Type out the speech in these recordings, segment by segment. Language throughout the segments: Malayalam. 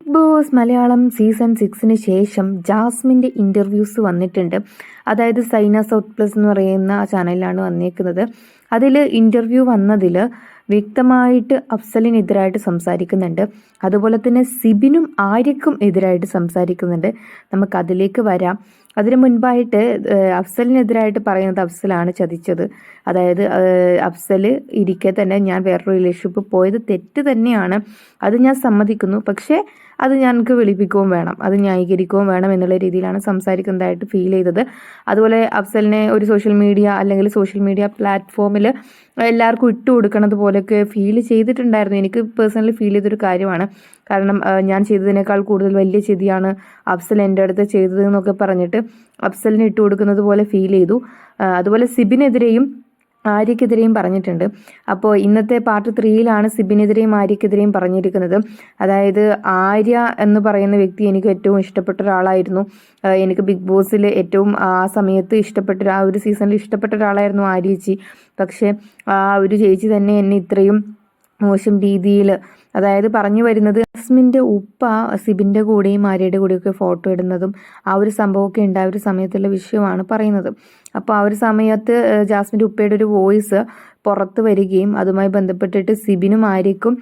ബിഗ് ബോസ് മലയാളം സീസൺ സിക്സിന് ശേഷം ജാസ്മിന്റെ ഇന്റർവ്യൂസ് വന്നിട്ടുണ്ട്. അതായത് സൈന സൗത്ത് പ്ലസ് എന്ന് പറയുന്ന ആ ചാനലിലാണ് വന്നേക്കുന്നത്. അതിൽ ഇന്റർവ്യൂ വന്നതിൽ വ്യക്തമായിട്ട് അഫ്സലിനെതിരായിട്ട് സംസാരിക്കുന്നുണ്ട്. അതുപോലെ തന്നെ സിബിനും ആര്യക്കും എതിരായിട്ട് സംസാരിക്കുന്നുണ്ട്. നമുക്ക് അതിലേക്ക് വരാം. അതിനു മുൻപായിട്ട് അഫ്സലിനെതിരായിട്ട് പറയുന്നത് അഫ്സലാണ് ചതിച്ചത്. അതായത് അഫ്സൽ ഇരിക്കെ തന്നെ ഞാൻ വേറൊരു റിലേഷൻഷിപ്പ് പോയത് തെറ്റ് തന്നെയാണ്. അത് ഞാൻ സമ്മതിക്കുന്നു. പക്ഷേ അത് ഞങ്ങൾക്ക് വിളിപ്പിക്കുകയും വേണം. അത് ന്യായീകരിക്കുകയും വേണം എന്നുള്ള രീതിയിലാണ് സംസാരിക്കുന്നതായിട്ട് ഫീൽ ചെയ്തത്. അതുപോലെ അഫ്സലിനെ ഒരു സോഷ്യൽ മീഡിയ അല്ലെങ്കിൽ സോഷ്യൽ മീഡിയ പ്ലാറ്റ്ഫോമിൽ എല്ലാവർക്കും ഇട്ട് കൊടുക്കണത് പോലെയൊക്കെ ഫീൽ ചെയ്തിട്ടുണ്ടായിരുന്നു. എനിക്ക് പേഴ്സണലി ഫീൽ ചെയ്തൊരു കാര്യമാണ്. കാരണം ഞാൻ ചെയ്തതിനേക്കാൾ കൂടുതൽ വലിയ ചെതിയാണ് അഫ്സൽ എന്റെ അടുത്ത് ചെയ്തത് എന്നൊക്കെ പറഞ്ഞിട്ട് അഫ്സലിന് ഇട്ട് കൊടുക്കുന്നത് പോലെ ഫീൽ ചെയ്തു. അതുപോലെ സിബിനെതിരെയും ആര്യക്കെതിരെയും പറഞ്ഞിട്ടുണ്ട്. അപ്പോൾ ഇന്നത്തെ പാർട്ട് ത്രീയിലാണ് സിബിനെതിരെയും ആര്യക്കെതിരെയും പറഞ്ഞിരിക്കുന്നത്. അതായത് ആര്യ എന്ന് പറയുന്ന വ്യക്തി എനിക്ക് ഏറ്റവും ഇഷ്ടപ്പെട്ട ഒരാളായിരുന്നു. എനിക്ക് ബിഗ് ബോസിൽ ഏറ്റവും ആ സമയത്ത് ഇഷ്ടപ്പെട്ട ആ ഒരു സീസണിൽ ഇഷ്ടപ്പെട്ട ഒരാളായിരുന്നു ആര്യച്ചി പക്ഷേ ആ ഒരു ചേച്ചി തന്നെ എന്നെ ഇത്രയും മോശം രീതിയിൽ അതായത് പറഞ്ഞു വരുന്നത് അസ്മിന്റെ ഉപ്പ സിബിന്റെ കൂടെയും ആര്യയുടെ കൂടെയൊക്കെ ഫോട്ടോ ഇടുന്നതും ആ ഒരു സംഭവമൊക്കെ ഉണ്ടായ ഒരു സമയത്തുള്ള വിഷയമാണ് പറയുന്നത്. അപ്പോൾ ആ ഒരു സമയത്ത് ജാസ്മിന്റെ ഉപ്പയുടെ ഒരു വോയിസ് പുറത്ത് വരികയും അതുമായി ബന്ധപ്പെട്ടിട്ട് സിബിനും ആര്യക്കും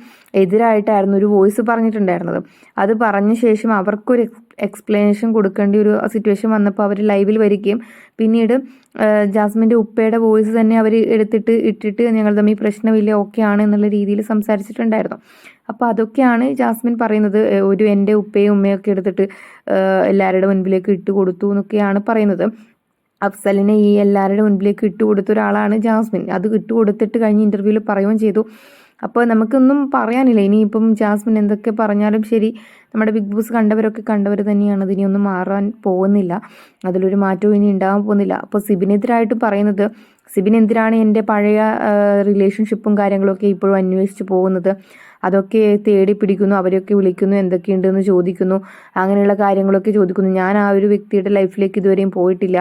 എതിരായിട്ടായിരുന്നു ഒരു വോയിസ് പറഞ്ഞിട്ടുണ്ടായിരുന്നത്. അത് പറഞ്ഞ ശേഷം അവർക്കൊരു എക്സ്പ്ലനേഷൻ കൊടുക്കേണ്ട ഒരു സിറ്റുവേഷൻ വന്നപ്പോൾ അവർ ലൈവിൽ വരികയും പിന്നീട് ജാസ്മിന്റെ ഉപ്പയുടെ വോയിസ് തന്നെ അവർ എടുത്തിട്ട് ഇട്ടിട്ട് ഞങ്ങൾ തമ്മിൽ പ്രശ്നമില്ല ഓക്കെ ആണ് എന്നുള്ള രീതിയിൽ സംസാരിച്ചിട്ടുണ്ടായിരുന്നു. അപ്പോൾ അതൊക്കെയാണ് ജാസ്മിൻ പറയുന്നത്. ഒരു എന്റെ ഉപ്പയും ഉമ്മയൊക്കെ എടുത്തിട്ട് എല്ലാവരുടെ മുൻപിലേക്ക് ഇട്ട് കൊടുത്തു എന്നൊക്കെയാണ് പറയുന്നത്. അഫ്സലിനെ ഈ എല്ലാവരുടെ മുൻപിലേക്ക് ഇട്ട് കൊടുത്ത ഒരാളാണ് ജാസ്മിൻ. അത് ഇട്ട് കൊടുത്തിട്ട് കഴിഞ്ഞ ഇന്റർവ്യൂവിൽ പറയുകയും ചെയ്തു. അപ്പോൾ നമുക്കൊന്നും പറയാനില്ല. ഇനിയിപ്പം ജാസ്മിൻ എന്തൊക്കെ പറഞ്ഞാലും ശരി നമ്മുടെ ബിഗ് ബോസ് കണ്ടവരൊക്കെ കണ്ടവർ തന്നെയാണ്. അതിനെയൊന്നും മാറാൻ പോകുന്നില്ല. അതിലൊരു മാറ്റവും ഇനി ഉണ്ടാകാൻ പോകുന്നില്ല. അപ്പോൾ സിബിനെതിരായിട്ട് പറയുന്നത് സിബിൻ എന്തിനാണ് എന്റെ പഴയ റിലേഷൻഷിപ്പും കാര്യങ്ങളൊക്കെ ഇപ്പോഴും അന്വേഷിച്ച് പോകുന്നത്. അതൊക്കെ തേടി പിടിക്കുന്നു അവരെയൊക്കെ വിളിക്കുന്നു എന്തൊക്കെയുണ്ടെന്ന് ചോദിക്കുന്നു അങ്ങനെയുള്ള കാര്യങ്ങളൊക്കെ ചോദിക്കുന്നു. ഞാൻ ആ ഒരു വ്യക്തിയുടെ ലൈഫിലേക്ക് ഇതുവരെയും പോയിട്ടില്ല.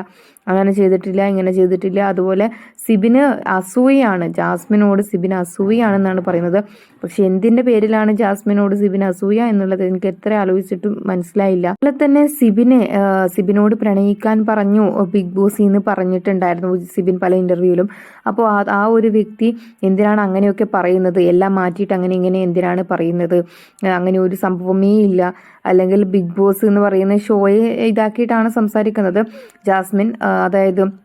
അങ്ങനെ ചെയ്തിട്ടില്ല ഇങ്ങനെ ചെയ്തിട്ടില്ല. അതുപോലെ സിബിന് അസൂയാണ് ജാസ്മിനോട് സിബിന് അസൂയാണെന്നാണ് പറയുന്നത്. പക്ഷെ എന്തിന്റെ പേരിലാണ് ജാസ്മിനോട് സിബിന് അസൂയ എന്നുള്ളത് എനിക്ക് എത്ര ആലോചിച്ചിട്ടും മനസ്സിലായില്ല. അതുപോലെ തന്നെ സിബിനെ സിബിനോട് പ്രണയിക്കാൻ പറഞ്ഞു ബിഗ് ബോസിൽ നിന്ന് പറഞ്ഞിട്ടുണ്ടായിരുന്നു സിബിൻ പല ഇന്റർവ്യൂവിലും അപ്പോൾ ആ ഒരു വ്യക്തി എന്തിനാണ് അങ്ങനെയൊക്കെ പറയുന്നത്? എല്ലാം മാറ്റിയിട്ട് അങ്ങനെ ഇങ്ങനെ എന്തിനാണ് പറയുന്നത്? അങ്ങനെ ഒരു സംഭവമേ ഇല്ല. അല്ലെങ്കിൽ ബിഗ് ബോസ് എന്ന് പറയുന്ന ഷോയെ ഇതാക്കിയിട്ടാണ് സംസാരിക്കുന്നത്. ജാസ്മിൻ അതായത്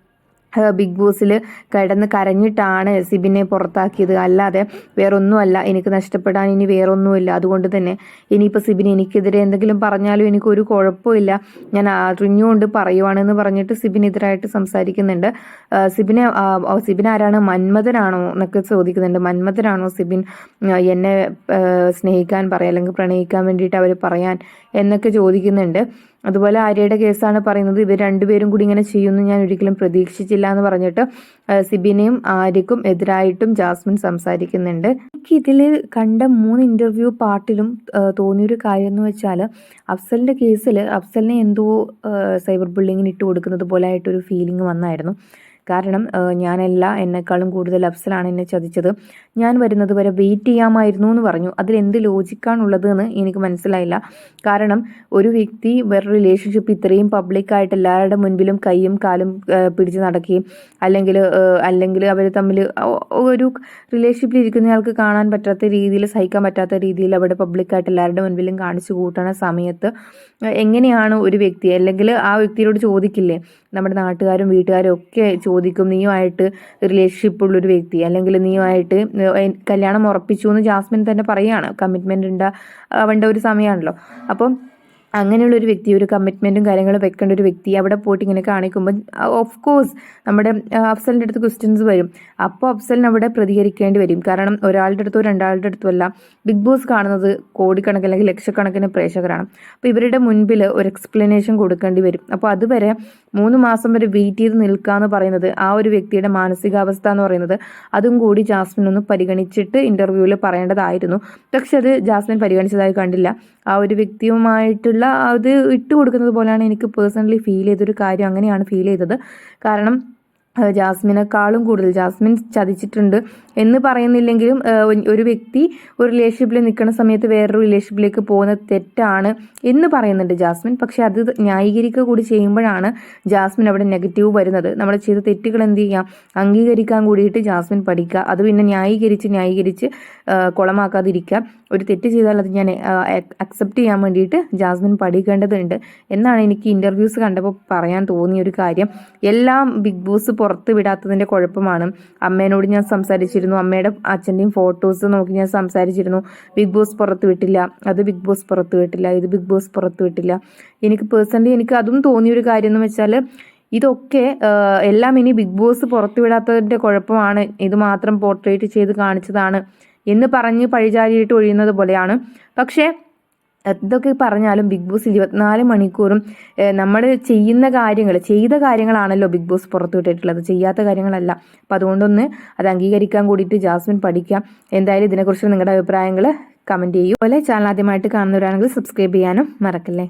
ബിഗ് ബോസിൽ കിടന്ന് കരഞ്ഞിട്ടാണ് സിബിനെ പുറത്താക്കിയത്. അല്ലാതെ വേറൊന്നുമല്ല. എനിക്ക് നഷ്ടപ്പെടാൻ ഇനി വേറൊന്നുമില്ല. അതുകൊണ്ട് തന്നെ ഇനിയിപ്പോൾ സിബിന് എനിക്കെതിരെ എന്തെങ്കിലും പറഞ്ഞാലും എനിക്കൊരു കുഴപ്പമില്ല. ഞാൻ അറിഞ്ഞുകൊണ്ട് പറയുവാണെന്ന് പറഞ്ഞിട്ട് സിബിനെതിരായിട്ട് സംസാരിക്കുന്നുണ്ട്. സിബിനെ സിബിൻ ആരാണ്? മന്മഥനാണോ എന്നൊക്കെ ചോദിക്കുന്നുണ്ട്. മന്മഥനാണോ സിബിൻ? എന്നെ സ്നേഹിക്കാൻ പറയാം അല്ലെങ്കിൽ പ്രണയിക്കാൻ വേണ്ടിയിട്ട് അവർ പറയാൻ എന്നൊക്കെ ചോദിക്കുന്നുണ്ട്. അതുപോലെ ആര്യയുടെ കേസാണ് പറയുന്നത്. ഇവർ രണ്ടുപേരും കൂടി ഇങ്ങനെ ചെയ്യുമെന്ന് ഞാൻ ഒരിക്കലും പ്രതീക്ഷിച്ചില്ല എന്ന് പറഞ്ഞിട്ട് സിബിനെയും ആര്യക്കും എതിരായിട്ടും ജാസ്മിൻ സംസാരിക്കുന്നുണ്ട്. എനിക്ക് ഇതിൽ കണ്ട മൂന്ന് ഇന്റർവ്യൂ പാർട്ടിലും തോന്നിയൊരു കാര്യം എന്ന് വെച്ചാൽ അഫ്സലിന്റെ കേസിൽ അഫ്സലിനെ എന്തോ സൈബർ ബുള്ളിങ്ങിന് ഇട്ട് കൊടുക്കുന്നത് പോലെ ആയിട്ടൊരു ഫീലിംഗ് വന്നായിരുന്നു. കാരണം ഞാനല്ല എന്നെക്കാളും കൂടുതൽ അഫ്സലാണ് എന്നെ ചതിച്ചത്. ഞാൻ വരുന്നത് വരെ വെയിറ്റ് ചെയ്യാമായിരുന്നു എന്ന് പറഞ്ഞു. അതിൽ എന്ത് ലോജിക്കാണുള്ളത് എന്ന് എനിക്ക് മനസ്സിലായില്ല. കാരണം ഒരു വ്യക്തി വേറെ റിലേഷൻഷിപ്പ് ഇത്രയും പബ്ലിക്കായിട്ട് എല്ലാവരുടെ മുൻപിലും കൈയും കാലും പിടിച്ച് നടക്കുകയും അല്ലെങ്കിൽ അല്ലെങ്കിൽ അവർ തമ്മിൽ ഒരു റിലേഷൻഷിപ്പിൽ ഇരിക്കുന്നയാൾക്ക് കാണാൻ പറ്റാത്ത രീതിയിൽ സഹിക്കാൻ പറ്റാത്ത രീതിയിൽ അവിടെ പബ്ലിക്കായിട്ട് എല്ലാവരുടെ മുൻപിലും കാണിച്ചു കൂട്ടണ സമയത്ത് എങ്ങനെയാണ് ഒരു വ്യക്തി അല്ലെങ്കിൽ ആ വ്യക്തിയോട് ചോദിക്കില്ലേ? നമ്മുടെ നാട്ടുകാരും വീട്ടുകാരും ഒക്കെ ചോദിക്കും നീയുമായിട്ട് റിലേഷൻഷിപ്പ് ഉള്ളൊരു വ്യക്തി അല്ലെങ്കിൽ നീയുമായിട്ട് കല്യാണം ഉറപ്പിച്ചു എന്ന് ജാസ്മിൻ തന്നെ പറയുകയാണ് കമ്മിറ്റ്മെന്റ് ഉണ്ടാവേണ്ട ഒരു സമയമാണല്ലോ അപ്പം അങ്ങനെയുള്ള ഒരു വ്യക്തി ഒരു കമ്മിറ്റ്മെന്റും കാര്യങ്ങളും വെക്കേണ്ട ഒരു വ്യക്തി അവിടെ പോയിട്ട് ഇങ്ങനെ കാണിക്കുമ്പോൾ ഓഫ് കോഴ്സ് നമ്മുടെ അഫ്സലിന്റെ അടുത്ത് ക്വസ്റ്റ്യൻസ് വരും. അപ്പോൾ അഫ്സലിന് അവിടെ പ്രതികരിക്കേണ്ടി വരും. കാരണം ഒരാളുടെ അടുത്തോ രണ്ടാളുടെ അടുത്തോ അല്ല ബിഗ് ബോസ് കാണുന്നത് കോടിക്കണക്കിന് അല്ലെങ്കിൽ ലക്ഷക്കണക്കിന് പ്രേക്ഷകരാണ്. അപ്പോൾ ഇവരുടെ മുൻപിൽ ഒരു എക്സ്പ്ലനേഷൻ കൊടുക്കേണ്ടി വരും. അപ്പോൾ അതുവരെ മൂന്ന് മാസം വരെ വെയിറ്റ് ചെയ്ത് നിൽക്കുക എന്ന് പറയുന്നത് ആ ഒരു വ്യക്തിയുടെ മാനസികാവസ്ഥ എന്ന് പറയുന്നത്. അതും കൂടി ജാസ്മിൻ ഒന്ന് പരിഗണിച്ചിട്ട് ഇന്റർവ്യൂവിൽ പറയേണ്ടതായിരുന്നു. പക്ഷെ അത് ജാസ്മിൻ പരിഗണിച്ചതായി കണ്ടില്ല. ആ ഒരു വ്യക്തിയുമായിട്ടുള്ള അത് ഇട്ട് കൊടുക്കുന്നത് പോലെയാണ് എനിക്ക് പേഴ്സണലി ഫീൽ ചെയ്തൊരു കാര്യം അങ്ങനെയാണ് ഫീൽ ചെയ്തത്. കാരണം ജാസ്മിനെക്കാളും കൂടുതൽ ജാസ്മിൻ ചതിച്ചിട്ടുണ്ട്. എന്ന് പറയുന്നില്ലെങ്കിലും ഒരു വ്യക്തി ഒരു റിലേഷൻഷിപ്പിൽ നിൽക്കുന്ന സമയത്ത് വേറൊരു റിലേഷൻഷിപ്പിലേക്ക് പോകുന്നത് തെറ്റാണ് എന്ന് പറയുന്നുണ്ട് ജാസ്മിൻ. പക്ഷെ അത് ന്യായീകരിക്കുക കൂടി ചെയ്യുമ്പോഴാണ് ജാസ്മിൻ അവിടെ നെഗറ്റീവ് വരുന്നത്. നമ്മൾ ചെയ്ത തെറ്റുകൾ എന്ത് ചെയ്യാം? അംഗീകരിക്കാൻ കൂടിയിട്ട് ജാസ്മിൻ പഠിക്കുക. അത് പിന്നെ ന്യായീകരിച്ച് ന്യായീകരിച്ച് കുളമാക്കാതിരിക്കുക. ഒരു തെറ്റ് ചെയ്താൽ അത് ഞാൻ അക്സെപ്റ്റ് ചെയ്യാൻ വേണ്ടിയിട്ട് ജാസ്മിൻ പഠിക്കേണ്ടതുണ്ട് എന്നാണ് എനിക്ക് ഇന്റർവ്യൂസ് കണ്ടപ്പോൾ പറയാൻ തോന്നിയ ഒരു കാര്യം. എല്ലാം ബിഗ് ബോസ് പുറത്ത് വിടാത്തതിന്റെ കുഴപ്പമാണ്. അമ്മേനോട് ഞാൻ സംസാരിച്ചിരുന്നു. അമ്മയുടെ അച്ഛന്റെയും ഫോട്ടോസ് നോക്കി ഞാൻ സംസാരിച്ചിരുന്നു. ബിഗ് ബോസ് പുറത്ത് വിട്ടില്ല. അത് ബിഗ് ബോസ് പുറത്ത് വിട്ടില്ല. ഇത് ബിഗ് ബോസ് പുറത്ത് വിട്ടില്ല. എനിക്ക് പേഴ്സണലി എനിക്ക് അതും തോന്നിയൊരു കാര്യം എന്ന് വെച്ചാൽ ഇതൊക്കെ എല്ലാം ഇനി ബിഗ് ബോസ് പുറത്തുവിടാത്തതിന്റെ കുഴപ്പമാണ്. ഇത് മാത്രം പോർട്രേറ്റ് ചെയ്ത് കാണിച്ചതാണ് എന്ന് പറഞ്ഞ് പഴിചാരിയിട്ട് ഒഴിയുന്നത് പോലെയാണ്. പക്ഷേ എന്തൊക്കെ പറഞ്ഞാലും ബിഗ് ബോസ് ഇരുപത്തിനാല് മണിക്കൂറും നമ്മൾ ചെയ്യുന്ന കാര്യങ്ങൾ ചെയ്ത കാര്യങ്ങളാണല്ലോ ബിഗ് ബോസ് പുറത്തുവിട്ടിട്ടുള്ളത് ചെയ്യാത്ത കാര്യങ്ങളല്ല. അപ്പം അതുകൊണ്ടൊന്ന് അത് അംഗീകരിക്കാൻ കൂടിയിട്ട് ജാസ്മിൻ പഠിക്കാം. എന്തായാലും ഇതിനെക്കുറിച്ച് നിങ്ങളുടെ അഭിപ്രായങ്ങൾ കമന്റ് ചെയ്യൂ. അതുപോലെ ചാനൽ ആദ്യമായിട്ട് കാണുന്നവരാണെങ്കിൽ സബ്സ്ക്രൈബ് ചെയ്യാനും മറക്കല്ലേ?